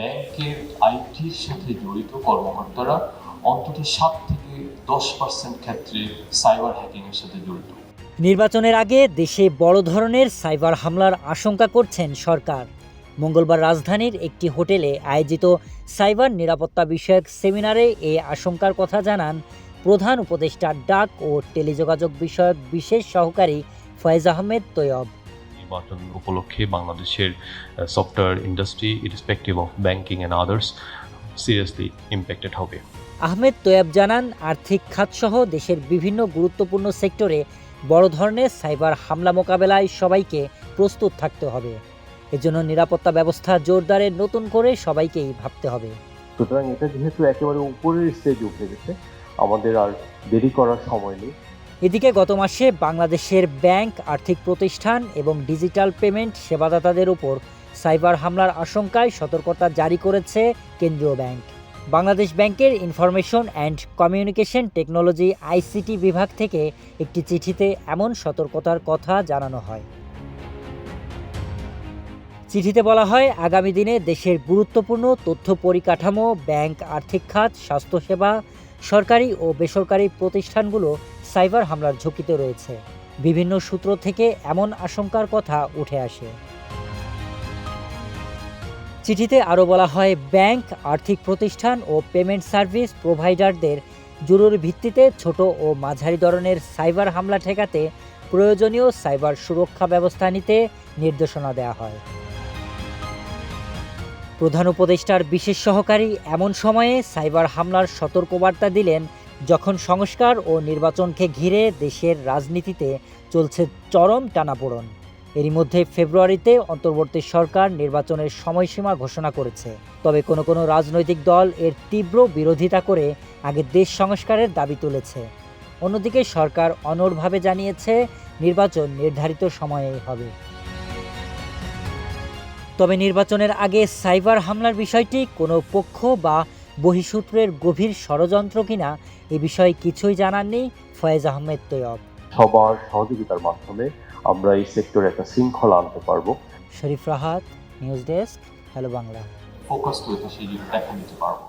ব্যাংকের আইটির সাথে জড়িত কর্মকর্তারা অন্তত সাত থেকে দশ পার্সেন্ট ক্ষেত্রে সাইবার হ্যাকিংয়ের সাথে জড়িত। নির্বাচনের আগে দেশে বড় ধরনের সাইবার হামলার আশঙ্কা করছেন সরকার। মঙ্গলবার রাজধানীর একটি হোটেলে আয়োজিত সাইবার নিরাপত্তা বিষয়ক সেমিনারে এই আশঙ্কার কথা জানান প্রধান উপদেষ্টা ডাক ও টেলিযোগাযোগ বিষয়ক বিশেষ সহকারী ফয়েজ আহমেদ তৈয়ব। নির্বাচন উপলক্ষে বাংলাদেশের software industry irrespective of banking and others seriously impacted হবে। আহমেদ তৈয়ব জানান আর্থিক খাতসহ দেশের বিভিন্ন গুরুত্বপূর্ণ সেক্টরে বড় ধরনের সাইবার হামলা মোকাবেলায় সবাইকে প্রস্তুত থাকতে হবে। এজন্য নিরাপত্তা ব্যবস্থা জোরদারে নতুন করে সবাইকেই ভাবতে হবে। সুতরাং এটা যেহেতু একেবারে উপরের স্টেজে উঠে গেছে আমাদের আর দেরি করার সময় নেই। এদিকে গত মাসে বাংলাদেশের ব্যাংক, আর্থিক প্রতিষ্ঠান এবং ডিজিটাল পেমেন্ট সেবাদাতাদের উপর সাইবার হামলার আশঙ্কায় সতর্কতা জারি করেছে কেন্দ্রীয় ব্যাংক। বাংলাদেশ ব্যাংকের information and communication technology ICT বিভাগ থেকে একটি চিঠিতে এমন সতর্কতার কথা জানানো হয়। চিঠিতে বলা হয়, আগামী দিনে দেশের গুরুত্বপূর্ণ তথ্য পরিকাঠামো, ব্যাংক, আর্থিক খাত, স্বাস্থ্যসেবা, সরকারি ও বেসরকারি প্রতিষ্ঠানগুলো সাইবার হামলার ঝুঁকিতে রয়েছে। বিভিন্ন সূত্র থেকে এমন আশঙ্কার কথা উঠে আসে। চিঠিতে আরও বলা হয়, ব্যাংক, আর্থিক প্রতিষ্ঠান ও পেমেন্ট সার্ভিস প্রোভাইডারদের জরুরি ভিত্তিতে ছোট ও মাঝারি ধরনের সাইবার হামলা ঠেকাতে প্রয়োজনীয় সাইবার সুরক্ষা ব্যবস্থা নিতে নির্দেশনা দেওয়া হয়। প্রধান উপদেষ্টার বিশেষ সহকারী এমন সময়ে সাইবার হামলার সতর্কবার্তা দিলেন যখন সংস্কার ও নির্বাচনকে ঘিরে দেশের রাজনীতিতে চলছে চরম টানাপোড়ন, এরই মধ্যে ফেব্রুয়ারিতে অন্তর্বর্তী সরকার নির্বাচনের সময়সীমা ঘোষণা করেছে। তবে কোনো কোনো রাজনৈতিক দল এর তীব্র বিরোধিতা করে আগে দেশ সংস্কারের দাবি তুলেছে। অন্যদিকে সরকার অনড়ভাবে জানিয়েছে, নির্বাচন নির্ধারিত সময়েই হবে। তবে নির্বাচনের আগে সাইবার হামলার বিষয়টি কোনো পক্ষ বা বহিঃসূত্রের গভীর ষড়যন্ত্র কিনা এ বিষয়ে কিছুই জানার নেই ফয়েজ আহমেদ তৈয়ব। সবার সহযোগিতার মাধ্যমে আমরা এই সেক্টরে একটা শৃঙ্খলা আনতে পারব। Sharif Rahat news desk hello Bangla. Focus করে সেই দেখা নিতে পারব।